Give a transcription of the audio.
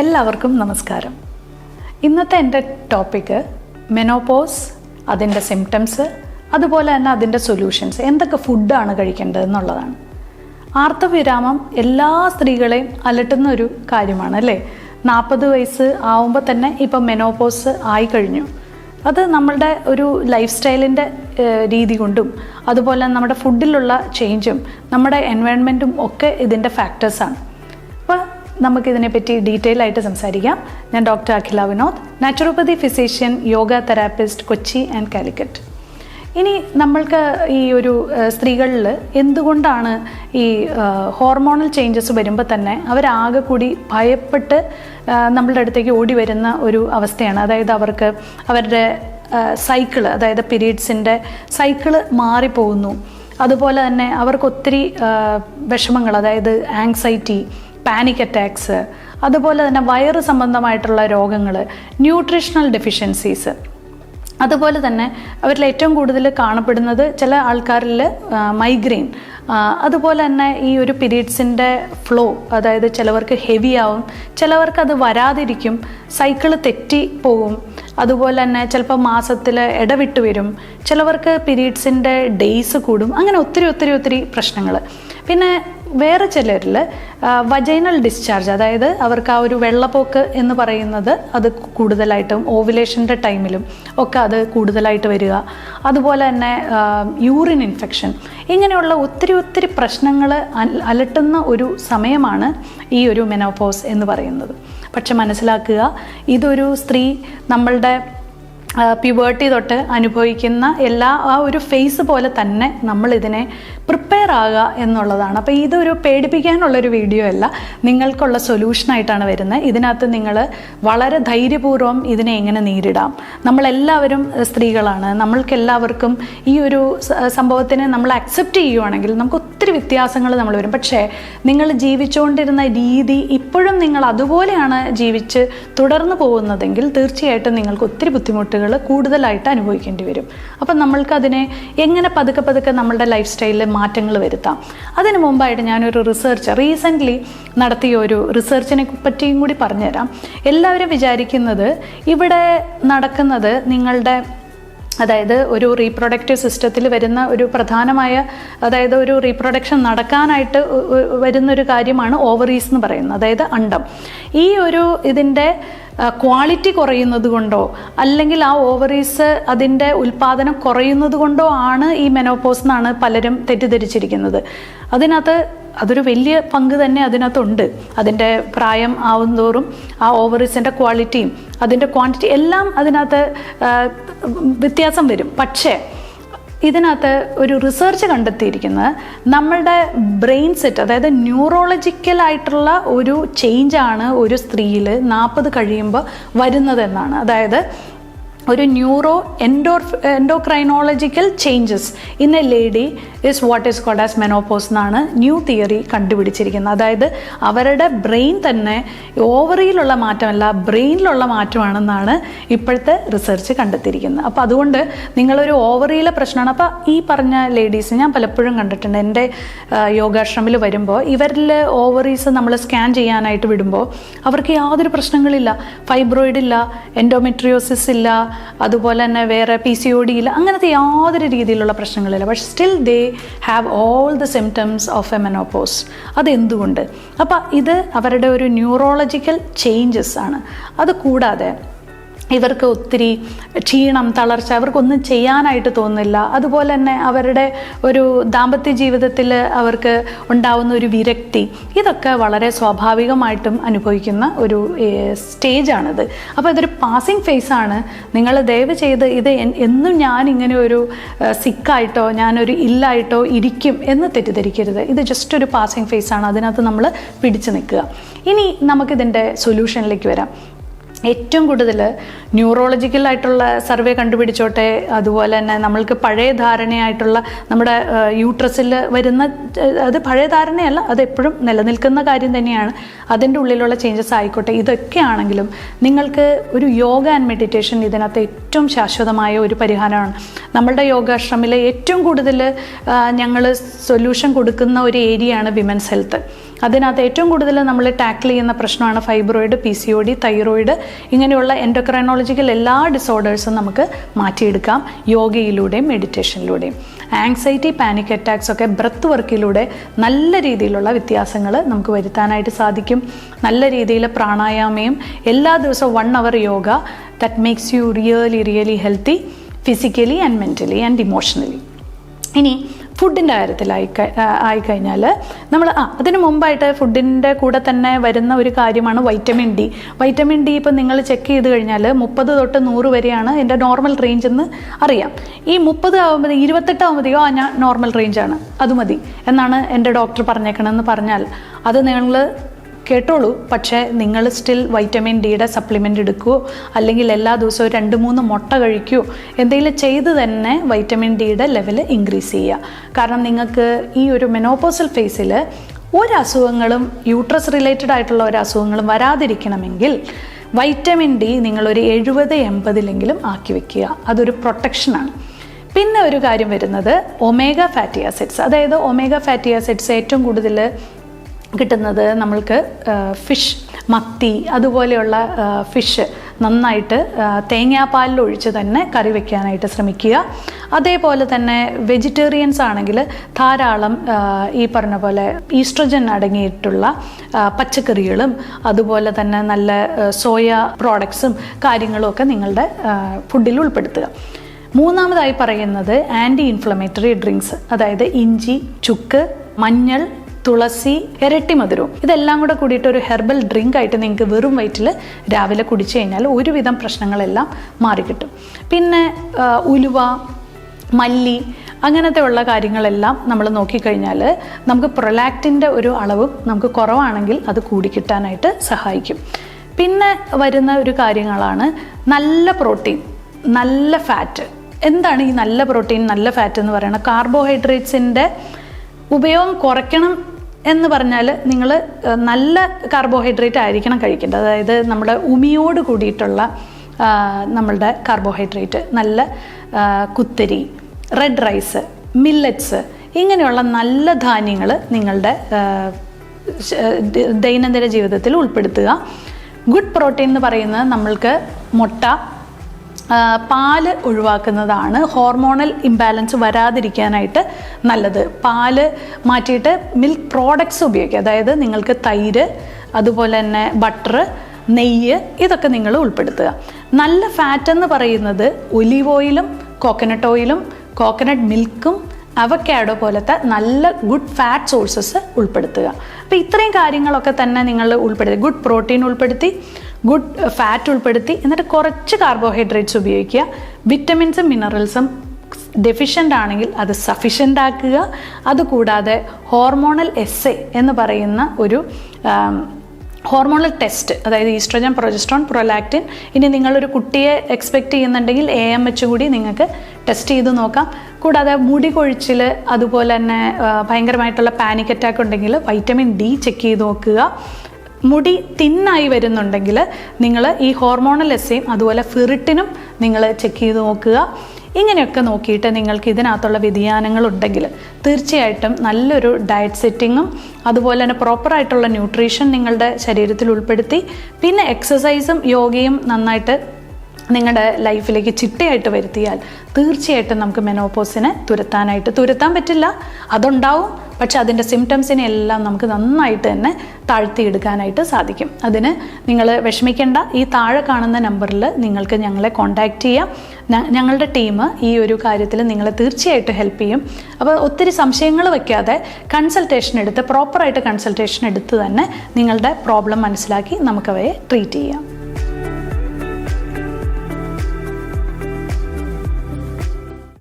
എല്ലാവർക്കും നമസ്കാരം. ഇന്നത്തെ എന്റെ ടോപ്പിക്ക് മെനോപോസ് അതിന്റെ സിംറ്റംസ് അതുപോലെ തന്നെ അതിന്റെ സൊല്യൂഷൻസ് എന്തൊക്കെ ഫുഡാണ് കഴിക്കേണ്ടത് എന്നുള്ളതാണ്. ആർത്തവിരാമം എല്ലാ സ്ത്രീകളെയും അലട്ടുന്ന ഒരു കാര്യമാണ് അല്ലേ? നാൽപ്പത് വയസ്സ് ആവുമ്പോൾ തന്നെ ഇപ്പം മെനോപോസ് ആയി കഴിഞ്ഞു. അത് നമ്മളുടെ ഒരു ലൈഫ് സ്റ്റൈലിന്റെ രീതി കൊണ്ടും അതുപോലെ നമ്മുടെ ഫുഡിലുള്ള ചേഞ്ചും നമ്മുടെ എൻവയൺമെന്റും ഒക്കെ ഇതിന്റെ ഫാക്ടേഴ്സാണ് നമുക്കിതിനെപ്പറ്റി ഡീറ്റെയിൽ ആയിട്ട് സംസാരിക്കാം. ഞാൻ doctor Akhila Vinod naturopathy physician yoga therapist Kochi and Calicut. ഇനി നമ്മൾക്ക് ഈ ഒരു സ്ത്രീകളിൽ എന്തുകൊണ്ടാണ് ഈ ഹോർമോണൽ ചേഞ്ചസ് വരുമ്പോൾ തന്നെ അവരാകെ കൂടി ഭയപ്പെട്ട് നമ്മളുടെ അടുത്തേക്ക് ഓടി വരുന്ന ഒരു അവസ്ഥയാണ്. അതായത് അവർക്ക് അവരുടെ സൈക്കിൾ അതായത് പീരീഡ്സിന്റെ സൈക്കിൾ മാറിപ്പോകുന്നു. അതുപോലെ തന്നെ അവർക്ക് ഒത്തിരി വിഷമങ്ങൾ അതായത് ആങ്സൈറ്റി പാനിക് അറ്റാക്സ് അതുപോലെ തന്നെ വയറ് സംബന്ധമായിട്ടുള്ള രോഗങ്ങൾ ന്യൂട്രീഷണൽ ഡെഫിഷ്യൻസീസ് അതുപോലെ തന്നെ അവരിൽ ഏറ്റവും കൂടുതൽ കാണപ്പെടുന്നത് ചില ആൾക്കാരിൽ മൈഗ്രെയിൻ അതുപോലെ തന്നെ ഈ ഒരു പീരീഡ്സിന്റെ ഫ്ലോ അതായത് ചിലവർക്ക് ഹെവി ആവും ചിലവർക്ക് അത് വരാതിരിക്കും സൈക്കിൾ തെറ്റി പോകും അതുപോലെ തന്നെ ചിലപ്പോൾ മാസത്തിൽ ഇടവിട്ട് വരും ചിലവർക്ക് പീരീഡ്സിന്റെ ഡേയ്സ് കൂടും അങ്ങനെ ഒത്തിരി ഒത്തിരി ഒത്തിരി പ്രശ്നങ്ങൾ. പിന്നെ വേറെ ചിലരിൽ വജൈനൽ ഡിസ്ചാർജ് അതായത് അവർക്ക് ആ ഒരു വെള്ളപ്പോക്ക് എന്ന് പറയുന്നത് അത് കൂടുതലായിട്ടും ഓവുലേഷന്റെ ടൈമിലും ഒക്കെ അത് കൂടുതലായിട്ട് വരിക. അതുപോലെ തന്നെ യൂറിൻ ഇൻഫെക്ഷൻ ഇങ്ങനെയുള്ള ഒത്തിരി ഒത്തിരി പ്രശ്നങ്ങൾ അലട്ടുന്ന ഒരു സമയമാണ് ഈ ഒരു മെനോപോസ് എന്ന് പറയുന്നത്. പക്ഷെ മനസ്സിലാക്കുക ഇതൊരു സ്ത്രീ നമ്മളുടെ പ്യുവേർട്ടി തൊട്ട് അനുഭവിക്കുന്ന എല്ലാ ആ ഒരു ഫേസ് പോലെ തന്നെ നമ്മൾ ഇതിനെ പ്രിപ്പയർ ആകുക എന്നുള്ളതാണ്. അപ്പോൾ ഇതൊരു പേടിപ്പിക്കാനുള്ളൊരു വീഡിയോ അല്ല. നിങ്ങൾക്കുള്ള സൊല്യൂഷനായിട്ടാണ് വരുന്നത്. ഇതിനകത്ത് നിങ്ങൾ വളരെ ധൈര്യപൂർവം ഇതിനെ എങ്ങനെ നേരിടാം. നമ്മളെല്ലാവരും സ്ത്രീകളാണ്. നമ്മൾക്കെല്ലാവർക്കും ഈ ഒരു സംഭവത്തിനെ നമ്മൾ അക്സെപ്റ്റ് ചെയ്യുവാണെങ്കിൽ നമുക്ക് ഒത്തിരി വ്യത്യാസങ്ങൾ നമ്മൾ വരും. പക്ഷേ നിങ്ങൾ ജീവിച്ചുകൊണ്ടിരുന്ന രീതി ഇപ്പോഴും നിങ്ങൾ അതുപോലെയാണ് ജീവിച്ച് തുടർന്ന് പോകുന്നതെങ്കിൽ തീർച്ചയായിട്ടും നിങ്ങൾക്ക് ഒത്തിരി ബുദ്ധിമുട്ടുകൾ കൂടുതലായിട്ട് അനുഭവിക്കേണ്ടി വരും. അപ്പം നമ്മൾക്കതിനെ എങ്ങനെ പതുക്കെ പതുക്കെ നമ്മളുടെ ലൈഫ് സ്റ്റൈലിൽ മാറ്റങ്ങൾ വരുത്താം. അതിനു മുമ്പായിട്ട് ഞാനൊരു റിസർച്ച് റീസെന്റ്ലി നടത്തിയ ഒരു റിസർച്ചിനെ പറ്റിയും കൂടി പറഞ്ഞുതരാം. എല്ലാവരും വിചാരിക്കുന്നത് ഇവിടെ നടക്കുന്നത് നിങ്ങളുടെ അതായത് ഒരു റീപ്രൊഡക്റ്റീവ് സിസ്റ്റത്തിൽ വരുന്ന ഒരു പ്രധാനമായ അതായത് ഒരു റീപ്രൊഡക്ഷൻ നടക്കാനായിട്ട് വരുന്നൊരു കാര്യമാണ് ഓവറീസ് എന്ന് പറയുന്നത് അതായത് അണ്ടം. ഈ ഒരു ഇതിന്റെ ക്വാളിറ്റി കുറയുന്നത് കൊണ്ടോ അല്ലെങ്കിൽ ആ ഓവറീസ് അതിന്റെ ഉൽപ്പാദനം കുറയുന്നത് കൊണ്ടോ ആണ് ഈ മെനോപോസ് എന്നാണ് പലരും തെറ്റിദ്ധരിച്ചിരിക്കുന്നത്. അതിനകത്ത് അതൊരു വലിയ പങ്ക് തന്നെ അതിനകത്തുണ്ട്. അതിന്റെ പ്രായം ആവുന്തോറും ആ ഓവറീസിന്റെ ക്വാളിറ്റിയും അതിന്റെ ക്വാണ്ടിറ്റി എല്ലാം അതിനകത്ത് വ്യത്യാസം വരും. പക്ഷേ ഇതിനകത്ത് ഒരു റിസർച്ച് കണ്ടെത്തിയിരിക്കുന്നത് നമ്മളുടെ ബ്രെയിൻ സെറ്റ് അതായത് ന്യൂറോളജിക്കലായിട്ടുള്ള ഒരു ചേഞ്ചാണ് ഒരു സ്ത്രീയിൽ നാൽപ്പത് കഴിയുമ്പോൾ വരുന്നതെന്നാണ്. അതായത് ഒരു neuro endo endocrinological changes in a lady is what is called as menopause എന്നാണ് ന്യൂ തിയറി കണ്ടുപിടിച്ചിരിക്കുന്നത്. അതായത് അവരുടെ ബ്രെയിൻ തന്നെ ഓവറിയിലുള്ള മാറ്റമല്ല ബ്രെയിനിലുള്ള മാറ്റമാണെന്നാണ് ഇപ്പോഴത്തെ റിസർച്ച് കണ്ടെത്തിയിരിക്കുന്നത്. അപ്പോൾ അതുകൊണ്ട് നിങ്ങളൊരു ഓവറിയിലെ പ്രശ്നമാണ്. അപ്പോൾ ഈ പറഞ്ഞ ലേഡീസ് ഞാൻ പലപ്പോഴും കണ്ടിട്ടുണ്ട്. എന്റെ യോഗാശ്രമിൽ വരുമ്പോൾ ഇവരിൽ ഓവറീസ് നമ്മൾ സ്കാൻ ചെയ്യാനായിട്ട് വിടുമ്പോൾ അവർക്ക് യാതൊരു പ്രശ്നങ്ങളില്ല. ഫൈബ്രോയിഡ് ഇല്ല എൻഡോമെട്രിയോസിസ് ഇല്ല അതുപോലെ തന്നെ വേറെ പി സി ഒ ഡി ഇല്ല അങ്ങനത്തെ യാതൊരു രീതിയിലുള്ള പ്രശ്നങ്ങളില്ല. പക്ഷെ still they have all the symptoms of a menopause അതെന്തുകൊണ്ട്? അപ്പം ഇത് അവരുടെ ഒരു ന്യൂറോളജിക്കൽ ചേഞ്ചസ് ആണ്. അത് കൂടാതെ ഇവർക്ക് ഒത്തിരി ക്ഷീണം തളർച്ച അവർക്കൊന്നും ചെയ്യാനായിട്ട് തോന്നില്ല അതുപോലെ തന്നെ അവരുടെ ഒരു ദാമ്പത്യ ജീവിതത്തിൽ അവർക്ക് ഉണ്ടാവുന്ന ഒരു വിരക്തി ഇതൊക്കെ വളരെ സ്വാഭാവികമായിട്ടും അനുഭവിക്കുന്ന ഒരു സ്റ്റേജാണിത്. അപ്പോൾ ഇതൊരു പാസിംഗ് ഫേസാണ് നിങ്ങൾ ദയവ് ചെയ്ത് ഇത് എന്നും ഞാൻ ഇങ്ങനെ ഒരു സിക്കായിട്ടോ ഞാനൊരു ഇല്ലായിട്ടോ ഇരിക്കും എന്ന് തെറ്റിദ്ധരിക്കരുത്. ഇത് ജസ്റ്റ് ഒരു പാസിംഗ് ഫേസാണ് അതിനകത്ത് നമ്മൾ പിടിച്ചു നിൽക്കുക. ഇനി നമുക്കിതിന്റെ സൊല്യൂഷനിലേക്ക് വരാം. ഏറ്റവും കൂടുതൽ ന്യൂറോളജിക്കൽ ആയിട്ടുള്ള സർവേ കണ്ടുപിടിച്ചോട്ടെ അതുപോലെ തന്നെ നമ്മൾക്ക് പഴയ ധാരണയായിട്ടുള്ള നമ്മുടെ യൂട്രസിൽ വരുന്ന അത് പഴയ ധാരണയല്ല അത് എപ്പോഴും നിലനിൽക്കുന്ന കാര്യം തന്നെയാണ്. അതിന്റെ ഉള്ളിലുള്ള ചേഞ്ചസ് ആയിക്കോട്ടെ. ഇതൊക്കെ ആണെങ്കിലും നിങ്ങൾക്ക് ഒരു യോഗ ആൻഡ് മെഡിറ്റേഷൻ ഇതിനകത്ത് ഏറ്റവും ശാശ്വതമായ ഒരു പരിഹാരമാണ്. നമ്മളുടെ യോഗാശ്രമിൽ ഏറ്റവും കൂടുതൽ ഞങ്ങൾ സൊല്യൂഷൻ കൊടുക്കുന്ന ഒരു ഏരിയയാണ് വിമൻസ് ഹെൽത്ത് അതിനകത്ത് ഏറ്റവും കൂടുതൽ നമ്മൾ ടാക്കിൾ ചെയ്യുന്ന പ്രശ്നമാണ് fibroid P C O D thyroid. ഇങ്ങനെയുള്ള എൻഡോക്രൈനോളജിക്കൽ എല്ലാ ഡിസോർഡേഴ്സും നമുക്ക് മാറ്റിയെടുക്കാം. യോഗയിലൂടെയും മെഡിറ്റേഷനിലൂടെയും ആങ്സൈറ്റി പാനിക് അറ്റാക്സ് ഒക്കെ ബ്രത്ത് വർക്കിലൂടെ നല്ല രീതിയിലുള്ള വ്യത്യാസങ്ങൾ നമുക്ക് വരുത്താനായിട്ട് സാധിക്കും. നല്ല രീതിയിൽ പ്രാണായാമയും എല്ലാ ദിവസവും one hour yoga that makes you really really healthy physically and mentally and emotionally ഇനി ഫുഡിന്റെ കാര്യത്തിലായി ആയിക്കഴിഞ്ഞാൽ നമ്മൾ ആ അതിന് മുമ്പായിട്ട് ഫുഡിന്റെ കൂടെ തന്നെ വരുന്ന ഒരു കാര്യമാണ് വൈറ്റമിൻ ഡി വൈറ്റമിൻ ഡി ഇപ്പം നിങ്ങൾ ചെക്ക് ചെയ്ത് കഴിഞ്ഞാൽ മുപ്പത് തൊട്ട് നൂറ് വരെയാണ് എന്റെ നോർമൽ റേഞ്ച് എന്ന് അറിയാം. ഈ മുപ്പത് ആകുമ്പോൾ ഇരുപത്തെട്ട് ആകുമ്പോഴത്തേക്കോ ആ ഞാൻ നോർമൽ റേഞ്ചാണ് അത് മതി. എന്നാണ് എന്റെ ഡോക്ടർ പറഞ്ഞേക്കണമെന്ന് പറഞ്ഞാൽ അത് നിങ്ങൾ കേട്ടോളൂ. പക്ഷേ നിങ്ങൾ സ്റ്റിൽ വൈറ്റമിൻ ഡിയുടെ സപ്ലിമെന്റ് എടുക്കുമോ അല്ലെങ്കിൽ എല്ലാ ദിവസവും രണ്ട് മൂന്ന് മുട്ട കഴിക്കുമോ എന്തെങ്കിലും ചെയ്ത് തന്നെ വൈറ്റമിൻ ഡിയുടെ ലെവൽ ഇൻക്രീസ് ചെയ്യുക. കാരണം നിങ്ങൾക്ക് ഈ ഒരു മെനോപോസൽ ഫേസിൽ ഒരസുഖങ്ങളും യൂട്രസ് റിലേറ്റഡ് ആയിട്ടുള്ള ഒരു അസുഖങ്ങളും വരാതിരിക്കണമെങ്കിൽ വൈറ്റമിൻ ഡി നിങ്ങളൊരു എഴുപത് എൺപതിലെങ്കിലും ആക്കി വെക്കുക. അതൊരു പ്രൊട്ടക്ഷനാണ് പിന്നെ ഒരു കാര്യം വരുന്നത് ഒമേഗ ഫാറ്റി ആസിഡ്സ് അതായത് ഒമേഗ ഫാറ്റി ആസിഡ്സ് ഏറ്റവും കൂടുതൽ കിട്ടുന്നത് നമ്മൾക്ക് ഫിഷ് മത്തി അതുപോലെയുള്ള ഫിഷ് നന്നായിട്ട് തേങ്ങാപ്പാലിൽ ഒഴിച്ച് തന്നെ കറി വെക്കാനായിട്ട് ശ്രമിക്കുക. അതേപോലെ തന്നെ വെജിറ്റേറിയൻസ് ആണെങ്കിൽ ധാരാളം ഈ പറഞ്ഞ പോലെ ഈസ്ട്രജൻ അടങ്ങിയിട്ടുള്ള പച്ചക്കറികളും അതുപോലെ തന്നെ നല്ല സോയ പ്രോഡക്ട്സും കാര്യങ്ങളും ഒക്കെ നിങ്ങളുടെ ഫുഡിൽ ഉൾപ്പെടുത്തുക. മൂന്നാമതായി പറയുന്നത് ആന്റി ഇൻഫ്ലമേറ്ററി ഡ്രിങ്ക്സ് അതായത് ഇഞ്ചി ചുക്ക് മഞ്ഞൾ തുളസി ഇരട്ടി മധുരവും. ഇതെല്ലാം കൂടെ കൂടിയിട്ട് ഒരു ഹെർബൽ ഡ്രിങ്ക് ആയിട്ട് നിങ്ങൾക്ക് വെറും വയറ്റിൽ രാവിലെ കുടിച്ചു കഴിഞ്ഞാൽ ഒരുവിധം പ്രശ്നങ്ങളെല്ലാം മാറിക്കിട്ടും പിന്നെ ഉലുവ മല്ലി അങ്ങനത്തെ ഉള്ള കാര്യങ്ങളെല്ലാം നമ്മൾ നോക്കിക്കഴിഞ്ഞാൽ നമുക്ക് പ്രൊലാക്റ്റിന്റെ ഒരു അളവ് നമുക്ക് കുറവാണെങ്കിൽ അത് കൂടിക്കിട്ടാനായിട്ട് സഹായിക്കും. പിന്നെ വരുന്ന ഒരു കാര്യങ്ങളാണ് നല്ല പ്രോട്ടീൻ നല്ല ഫാറ്റ്. എന്താണ് ഈ നല്ല പ്രോട്ടീൻ നല്ല ഫാറ്റ് എന്ന് പറയുന്നത്? കാർബോഹൈഡ്രേറ്റ്സിന്റെ ഉപയോഗം കുറയ്ക്കണം എന്ന് പറഞ്ഞാൽ നിങ്ങൾ നല്ല കാർബോഹൈഡ്രേറ്റ് ആയിരിക്കണം കഴിക്കേണ്ടത്. അതായത് നമ്മുടെ ഉമിയോട് കൂടിയിട്ടുള്ള നമ്മളുടെ കാർബോഹൈഡ്രേറ്റ് നല്ല കുത്തരി റെഡ് റൈസ് മില്ലറ്റ്സ് ഇങ്ങനെയുള്ള നല്ല ധാന്യങ്ങൾ നിങ്ങളുടെ ദൈനംദിന ജീവിതത്തിൽ ഉൾപ്പെടുത്തുക. ഗുഡ് പ്രോട്ടീൻ എന്ന് പറയുന്നത് നമ്മൾക്ക് മുട്ട പാൽ ഒഴിവാക്കുന്നതാണ് ഹോർമോണൽ ഇംബാലൻസ് വരാതിരിക്കാനായിട്ട് നല്ലത്. പാൽ മാറ്റിയിട്ട് മിൽക്ക് പ്രോഡക്ട്സ് ഉപയോഗിക്കുക. അതായത് നിങ്ങൾക്ക് തൈര് അതുപോലെ തന്നെ ബട്ടർ നെയ്യ് ഇതൊക്കെ നിങ്ങൾ ഉൾപ്പെടുത്തുക. നല്ല ഫാറ്റ് എന്ന് പറയുന്നത് ഒലീവ് ഓയിലും കോക്കനട്ട് ഓയിലും കോക്കനട്ട് മിൽക്കും അവക്കാഡോ പോലത്തെ നല്ല ഗുഡ് ഫാറ്റ് സോഴ്സസ് ഉൾപ്പെടുത്തുക. അപ്പോൾ ഇത്രയും കാര്യങ്ങളൊക്കെ തന്നെ നിങ്ങൾ ഉൾപ്പെടുത്തി. ഗുഡ് പ്രോട്ടീൻ ഉൾപ്പെടുത്തി. ഗുഡ് ഫാറ്റ് ഉൾപ്പെടുത്തി എന്നിട്ട് കുറച്ച് കാർബോഹൈഡ്രേറ്റ്സ് ഉപയോഗിക്കുക. വിറ്റമിൻസും മിനറൽസും ഡെഫിഷ്യന്റ് ആണെങ്കിൽ അത് സഫിഷ്യന്റ് ആക്കുക. അതുകൂടാതെ ഹോർമോണൽ എസ് എ എന്ന് പറയുന്ന ഒരു ഹോർമോണൽ ടെസ്റ്റ് അതായത് ഈസ്ട്രജൻ പ്രൊജസ്ട്രോൺ പ്രൊലാക്റ്റിൻ ഇനി നിങ്ങളൊരു കുട്ടിയെ എക്സ്പെക്റ്റ് ചെയ്യുന്നുണ്ടെങ്കിൽ എ എം എച്ച് കൂടി നിങ്ങൾക്ക് ടെസ്റ്റ് ചെയ്ത് നോക്കാം. കൂടാതെ മുടി കൊഴിച്ചിൽ അതുപോലെ തന്നെ ഭയങ്കരമായിട്ടുള്ള പാനിക് അറ്റാക്ക് ഉണ്ടെങ്കിൽ വൈറ്റമിൻ ഡി ചെക്ക് ചെയ്ത് നോക്കുക. മുടി തിന്നായി വരുന്നുണ്ടെങ്കിൽ നിങ്ങൾ ഈ ഹോർമോണൽ എസ്സയും അതുപോലെ ഫിറിട്ടിനും നിങ്ങൾ ചെക്ക് ചെയ്ത് നോക്കുക. ഇങ്ങനെയൊക്കെ നോക്കിയിട്ട് നിങ്ങൾക്ക് ഇതിനകത്തുള്ള വ്യതിയാനങ്ങളുണ്ടെങ്കിൽ തീർച്ചയായിട്ടും നല്ലൊരു ഡയറ്റ് സെറ്റിങ്ങും അതുപോലെ തന്നെ പ്രോപ്പറായിട്ടുള്ള ന്യൂട്രീഷൻ നിങ്ങളുടെ ശരീരത്തിൽ ഉൾപ്പെടുത്തി. പിന്നെ എക്സസൈസും യോഗയും നന്നായിട്ട് നിങ്ങളുടെ ലൈഫിലേക്ക് ചിട്ടയായിട്ട് വരുത്തിയാൽ തീർച്ചയായിട്ടും നമുക്ക് മെനോപോസിനെ തുരത്താനായിട്ട് തുരത്താൻ പറ്റില്ല. അതുണ്ടാവും. പക്ഷെ അതിന്റെ സിംറ്റംസിനെ എല്ലാം നമുക്ക് നന്നായിട്ട് തന്നെ താഴ്ത്തിയെടുക്കാനായിട്ട് സാധിക്കും. അതിന് നിങ്ങൾ വിഷമിക്കേണ്ട. ഈ താഴെ കാണുന്ന നമ്പറിൽ നിങ്ങൾക്ക് ഞങ്ങളെ കോൺടാക്റ്റ് ചെയ്യാം. ഞങ്ങളുടെ ടീം ഈ ഒരു കാര്യത്തിൽ നിങ്ങളെ തീർച്ചയായിട്ടും ഹെൽപ്പ് ചെയ്യും. അപ്പോൾ ഒത്തിരി സംശയങ്ങൾ വയ്ക്കാതെ കൺസൾട്ടേഷൻ എടുത്ത് പ്രോപ്പറായിട്ട് കൺസൾട്ടേഷൻ എടുത്ത് തന്നെ നിങ്ങളുടെ പ്രോബ്ലം മനസ്സിലാക്കി നമുക്കവയെ ട്രീറ്റ് ചെയ്യാം.